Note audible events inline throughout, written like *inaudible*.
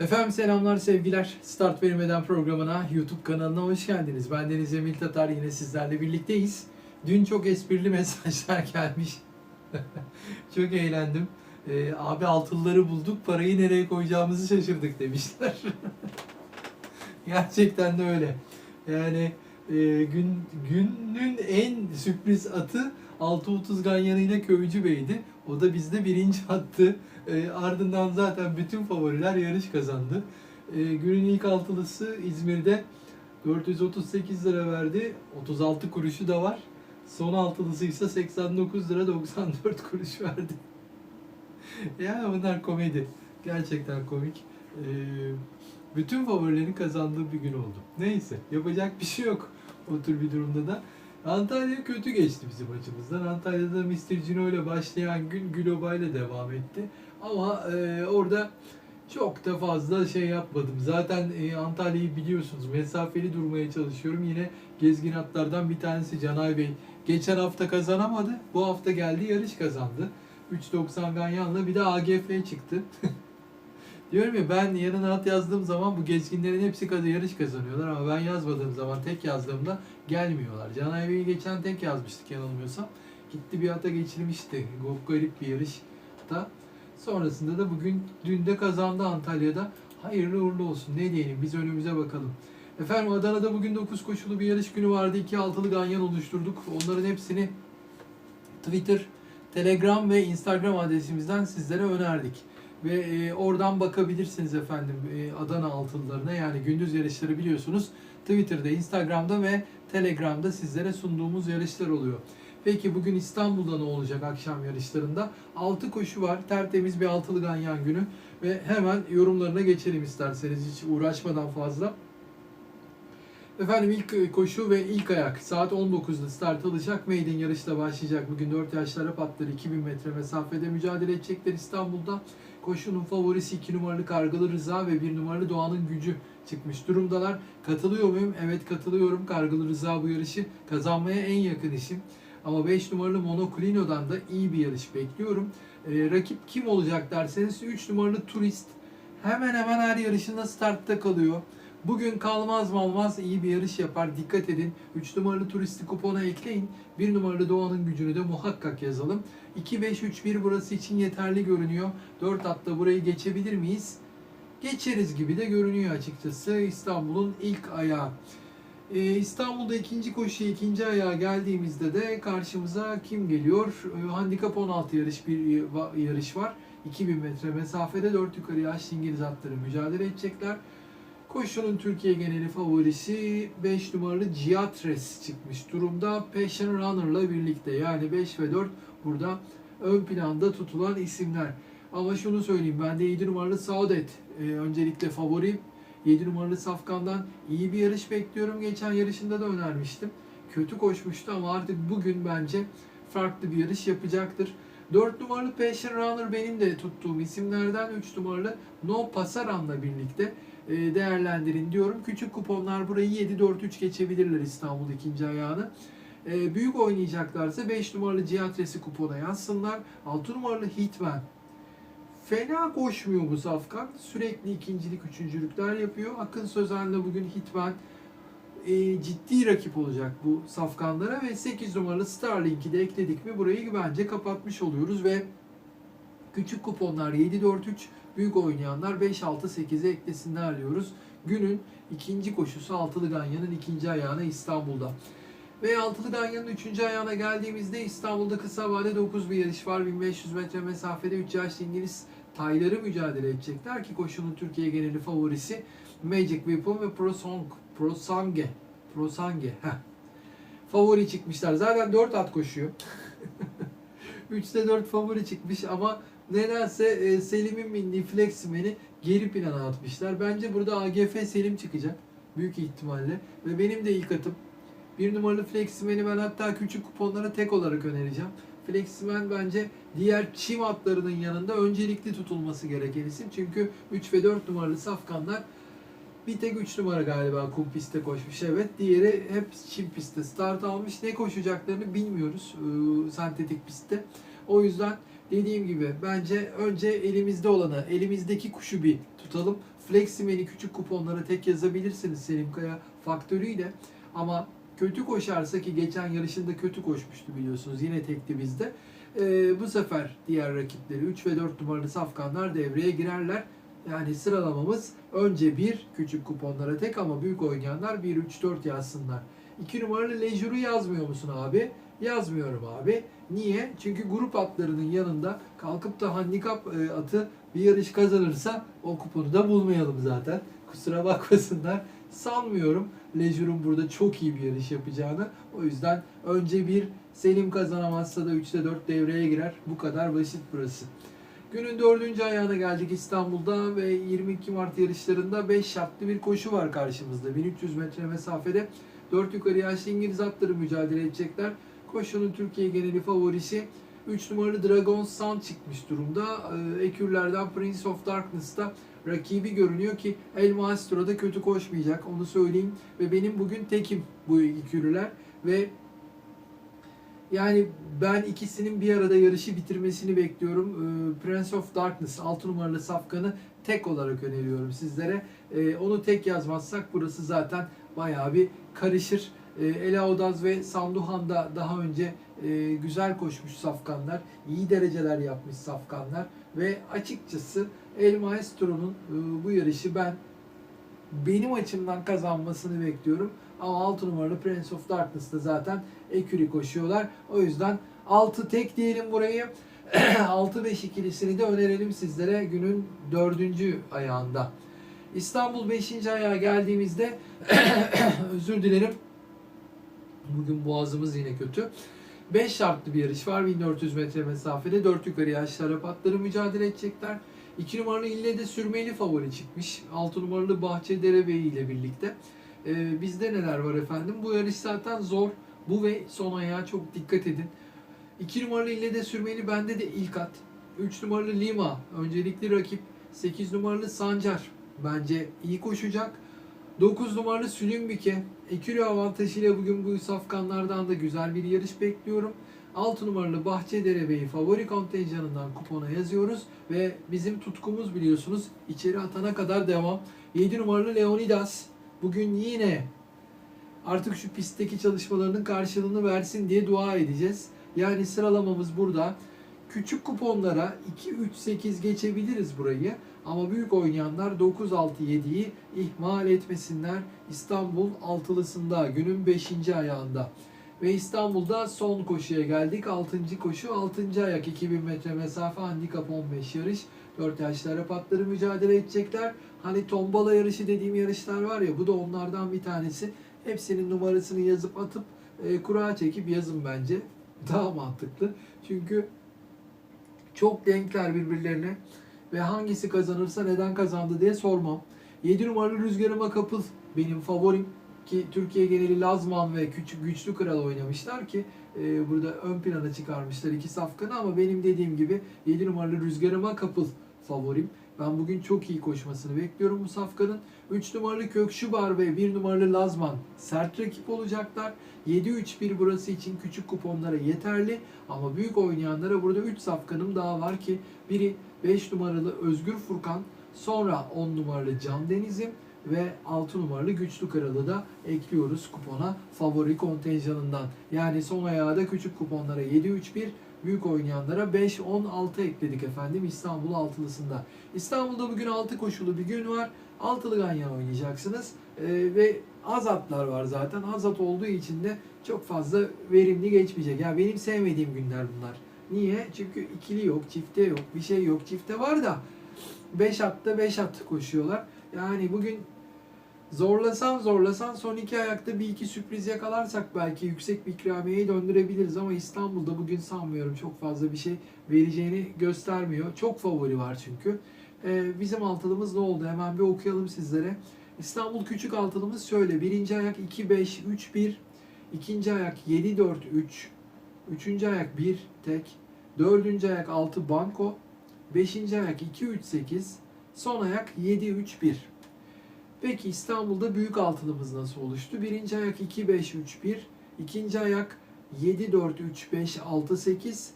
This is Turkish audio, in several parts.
Efendim selamlar sevgiler. Start Verilmeden programına YouTube kanalına hoş geldiniz. Ben Deniz Emil Tatar yine sizlerle birlikteyiz. Dün çok esprili *laughs* mesajlar gelmiş. *laughs* çok eğlendim. Ee, abi altınları bulduk parayı nereye koyacağımızı şaşırdık demişler. *laughs* Gerçekten de öyle. Yani e, gün günün en sürpriz atı 6.30 ganyanıyla Köycü Bey'di. O da bizde birinci attı. E, ardından zaten bütün favoriler yarış kazandı. E, günün ilk altılısı İzmir'de 438 lira verdi. 36 kuruşu da var. Son altılısı ise 89 lira 94 kuruş verdi. *laughs* yani bunlar komedi. Gerçekten komik. E, bütün favorilerin kazandığı bir gün oldu. Neyse yapacak bir şey yok o tür bir durumda da. Antalya kötü geçti bizim açımızdan. Antalya'da Mr. Cino ile başlayan gün Globa ile devam etti. Ama e, orada çok da fazla şey yapmadım. Zaten e, Antalya'yı biliyorsunuz. Mesafeli durmaya çalışıyorum. Yine gezgin atlardan bir tanesi Canay Bey. Geçen hafta kazanamadı. Bu hafta geldi yarış kazandı. 3.90 Ganyan'la bir de AGF çıktı. *laughs* Diyorum ya ben yanına at yazdığım zaman bu gezginlerin hepsi kadar yarış kazanıyorlar ama ben yazmadığım zaman tek yazdığımda gelmiyorlar. Canay Bey'i geçen tek yazmıştık yanılmıyorsam. Gitti bir ata geçirmişti. Çok garip bir yarışta. Sonrasında da bugün dün de kazandı Antalya'da. Hayırlı uğurlu olsun. Ne diyelim biz önümüze bakalım. Efendim Adana'da bugün 9 koşulu bir yarış günü vardı. 2 altılı ganyan oluşturduk. Onların hepsini Twitter, Telegram ve Instagram adresimizden sizlere önerdik. Ve e, oradan bakabilirsiniz efendim e, Adana altınlarına. Yani gündüz yarışları biliyorsunuz. Twitter'da, Instagram'da ve Telegram'da sizlere sunduğumuz yarışlar oluyor. Peki bugün İstanbul'da ne olacak akşam yarışlarında? 6 koşu var. Tertemiz bir altılı ganyan günü. Ve hemen yorumlarına geçelim isterseniz hiç uğraşmadan fazla. Efendim ilk koşu ve ilk ayak saat 19'da start alacak. Maiden yarışla başlayacak. Bugün 4 yaşlara patlar 2000 metre mesafede mücadele edecekler İstanbul'da. Koşunun favorisi 2 numaralı Kargalı Rıza ve 1 numaralı Doğan'ın gücü çıkmış durumdalar. Katılıyor muyum? Evet katılıyorum. Kargalı Rıza bu yarışı kazanmaya en yakın isim. Ama 5 numaralı Monoculino'dan da iyi bir yarış bekliyorum. Ee, rakip kim olacak derseniz 3 numaralı Turist hemen hemen her yarışında startta kalıyor. Bugün kalmaz malmaz iyi bir yarış yapar. Dikkat edin. 3 numaralı turisti kupona ekleyin. 1 numaralı Doğan'ın gücünü de muhakkak yazalım. 2-5-3-1 burası için yeterli görünüyor. 4 atta burayı geçebilir miyiz? Geçeriz gibi de görünüyor açıkçası İstanbul'un ilk ayağı. Ee, İstanbul'da ikinci koşuya ikinci ayağa geldiğimizde de karşımıza kim geliyor? Ee, handikap 16 yarış bir yarış var. 2000 metre mesafede 4 yukarı yaşlı İngiliz atları mücadele edecekler. Koşunun Türkiye geneli favorisi 5 numaralı Giatres çıkmış durumda. Passion Runner'la birlikte yani 5 ve 4 burada ön planda tutulan isimler. Ama şunu söyleyeyim ben de 7 numaralı Saudet e, öncelikle favori. 7 numaralı Safkan'dan iyi bir yarış bekliyorum. Geçen yarışında da önermiştim. Kötü koşmuştu ama artık bugün bence farklı bir yarış yapacaktır. 4 numaralı Passion Runner benim de tuttuğum isimlerden. 3 numaralı No Pasaran'la birlikte değerlendirin diyorum. Küçük kuponlar burayı 7-4-3 geçebilirler İstanbul ikinci ayağını. E, büyük oynayacaklarsa 5 numaralı Cihatres'i kupona yazsınlar. 6 numaralı Hitman. Fena koşmuyor bu Safkan. Sürekli ikincilik, üçüncülükler yapıyor. Akın Sözen'le bugün Hitman e, ciddi rakip olacak bu Safkanlara ve 8 numaralı Starlink'i de ekledik mi burayı bence kapatmış oluyoruz ve küçük kuponlar 7-4-3 büyük oynayanlar 5-6-8'e eklesinler diyoruz. Günün ikinci koşusu Altılı Ganyan'ın ikinci ayağına İstanbul'da. Ve Altılı Ganyan'ın üçüncü ayağına geldiğimizde İstanbul'da kısa vade 9 bir yarış var. 1500 metre mesafede 3 yaşlı İngiliz tayları mücadele edecekler ki koşunun Türkiye geneli favorisi Magic Weapon ve Prosong, Prosange. Prosange. Heh. Favori çıkmışlar. Zaten 4 at koşuyor. *laughs* 3'te 4 favori çıkmış ama nedense e, Selim'in bindiği Fleximan'i geri plana atmışlar. Bence burada AGF Selim çıkacak. Büyük ihtimalle. Ve benim de ilk atım. Bir numaralı Fleximan'i ben hatta küçük kuponlara tek olarak önereceğim. Fleximan bence diğer çim atlarının yanında öncelikli tutulması gereken isim. Çünkü 3 ve 4 numaralı safkanlar bir tek 3 numara galiba kum pistte koşmuş evet. Diğeri hep çim pistte start almış. Ne koşacaklarını bilmiyoruz e, sentetik pistte. O yüzden dediğim gibi bence önce elimizde olanı, elimizdeki kuşu bir tutalım. Fleximeni küçük kuponlara tek yazabilirsiniz Selim Kaya faktörüyle. Ama kötü koşarsa ki geçen yarışında kötü koşmuştu biliyorsunuz. Yine tekti bizde. Ee, bu sefer diğer rakipleri 3 ve 4 numaralı safkanlar devreye girerler. Yani sıralamamız önce bir küçük kuponlara tek ama büyük oynayanlar 1 3 4 yazsınlar. 2 numaralı Lejure'u yazmıyor musun abi? Yazmıyorum abi. Niye? Çünkü grup atlarının yanında kalkıp da handikap e, atı bir yarış kazanırsa o kuponu da bulmayalım zaten. Kusura bakmasınlar. Sanmıyorum Lejure'un burada çok iyi bir yarış yapacağını. O yüzden önce bir Selim kazanamazsa da 3'te 4 devreye girer. Bu kadar basit burası. Günün dördüncü ayağına geldik İstanbul'da ve 22 Mart yarışlarında 5 şartlı bir koşu var karşımızda. 1300 metre mesafede 4 yukarı yaşlı İngiliz atları mücadele edecekler. Koşunun Türkiye geneli favorisi 3 numaralı Dragon Sun çıkmış durumda. Ee, Ekürlerden Prince of Darkness'ta rakibi görünüyor ki El Maestro'da kötü koşmayacak onu söyleyeyim. Ve benim bugün tekim bu ekürüler ve yani ben ikisinin bir arada yarışı bitirmesini bekliyorum. Ee, Prince of Darkness 6 numaralı safkanı tek olarak öneriyorum sizlere. Ee, Onu tek yazmazsak burası zaten bayağı bir karışır. Ee, Elaudaz ve Sanduhan da daha önce e, güzel koşmuş safkanlar. iyi dereceler yapmış safkanlar. Ve açıkçası El Maestro'nun e, bu yarışı ben benim açımdan kazanmasını bekliyorum. Ama 6 numaralı Prince of Darkness'ta zaten eküri koşuyorlar. O yüzden 6 tek diyelim burayı. *clears throat* 6-5 ikilisini de önerelim sizlere günün 4. ayağında. İstanbul 5. ayağa geldiğimizde *clears throat* özür dilerim. Bugün boğazımız yine kötü. 5 şartlı bir yarış var. 1400 metre mesafede 4 yukarı yaşlı atları mücadele edecekler. 2 numaralı ille de sürmeli favori çıkmış. 6 numaralı Bahçe Derebey ile birlikte. Ee, bizde neler var efendim? Bu yarış zaten zor. Bu ve son ayağa çok dikkat edin. 2 numaralı ille de sürmeli bende de ilk at. 3 numaralı Lima öncelikli rakip. 8 numaralı Sancar bence iyi koşacak. 9 numaralı Sülümbike. Ekürü avantajıyla bugün bu safkanlardan da güzel bir yarış bekliyorum. 6 numaralı Bahçedere Bey'i favori kontenjanından kupona yazıyoruz. Ve bizim tutkumuz biliyorsunuz içeri atana kadar devam. 7 numaralı Leonidas. Bugün yine artık şu pistteki çalışmalarının karşılığını versin diye dua edeceğiz. Yani sıralamamız burada. Küçük kuponlara 2-3-8 geçebiliriz burayı. Ama büyük oynayanlar 9-6-7'yi ihmal etmesinler. İstanbul altılısında günün 5. ayağında. Ve İstanbul'da son koşuya geldik. 6. koşu 6. ayak 2000 metre mesafe handikap 15 yarış. 4 yaşlı Arap atları mücadele edecekler. Hani tombala yarışı dediğim yarışlar var ya bu da onlardan bir tanesi. Hepsinin numarasını yazıp atıp e, kura çekip yazın bence. *laughs* Daha mantıklı. Çünkü çok denkler birbirlerine ve hangisi kazanırsa neden kazandı diye sormam. 7 numaralı Rüzgarıma Kapıl benim favorim ki Türkiye geneli Lazman ve Küçük Güçlü Kral oynamışlar ki e, burada ön plana çıkarmışlar iki safkanı ama benim dediğim gibi 7 numaralı Rüzgarıma Kapıl favorim. Ben bugün çok iyi koşmasını bekliyorum bu safkanın. 3 numaralı Kökşubar ve 1 numaralı Lazman sert rakip olacaklar. 7-3-1 burası için küçük kuponlara yeterli. Ama büyük oynayanlara burada 3 safkanım daha var ki biri 5 numaralı Özgür Furkan, sonra 10 numaralı Can Denizim ve 6 numaralı Güçlü Kralı da ekliyoruz kupona favori kontenjanından. Yani son ayağı da küçük kuponlara 7-3-1, büyük oynayanlara 5-10-6 ekledik efendim İstanbul altılısında. İstanbul'da bugün 6 koşulu bir gün var. Altılı ganyan oynayacaksınız. Ee, ve az atlar var zaten. Az at olduğu için de çok fazla verimli geçmeyecek. Yani benim sevmediğim günler bunlar. Niye? Çünkü ikili yok, çifte yok, bir şey yok. Çifte var da 5 atta 5 at koşuyorlar. Yani bugün zorlasan zorlasan son iki ayakta bir iki sürpriz yakalarsak belki yüksek bir ikramiyeyi döndürebiliriz ama İstanbul'da bugün sanmıyorum çok fazla bir şey vereceğini göstermiyor. Çok favori var çünkü. Ee, bizim altılımız ne oldu? Hemen bir okuyalım sizlere. İstanbul küçük altılımız şöyle. Birinci ayak 2-5-3-1. ikinci ayak 7-4-3. Üçüncü ayak 1 tek. Dördüncü ayak 6 banko. Beşinci ayak 2-3-8. Son ayak 7-3-1. Peki İstanbul'da büyük altılımız nasıl oluştu? Birinci ayak 2-5-3-1. ikinci ayak 7-4-3-5-6-8.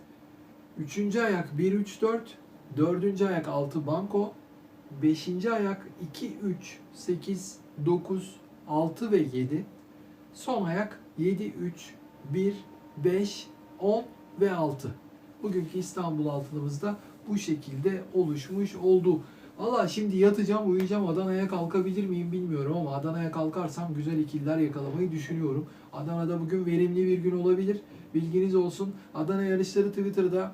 Üçüncü ayak 1-3-4. Dördüncü ayak 6 banko. Beşinci ayak 2-3, 8, 9, 6 ve 7. Son ayak 7, 3, 1, 5, 10 ve 6. Bugünkü İstanbul altınımızda bu şekilde oluşmuş oldu. Valla şimdi yatacağım, uyuyacağım. Adana'ya kalkabilir miyim bilmiyorum ama Adana'ya kalkarsam güzel ikililer yakalamayı düşünüyorum. Adana'da bugün verimli bir gün olabilir. Bilginiz olsun. Adana yarışları Twitter'da,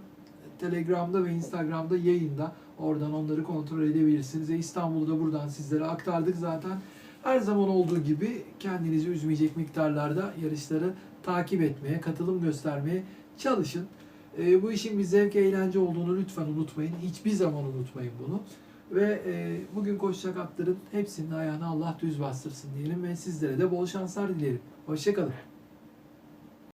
Telegram'da ve Instagram'da yayında. Oradan onları kontrol edebilirsiniz. E İstanbul'u da buradan sizlere aktardık zaten. Her zaman olduğu gibi kendinizi üzmeyecek miktarlarda yarışları takip etmeye, katılım göstermeye çalışın. E, bu işin bir zevk, eğlence olduğunu lütfen unutmayın. Hiçbir zaman unutmayın bunu. Ve e, bugün koşacak atların hepsinin ayağına Allah düz bastırsın diyelim ve sizlere de bol şanslar dilerim. Hoşçakalın.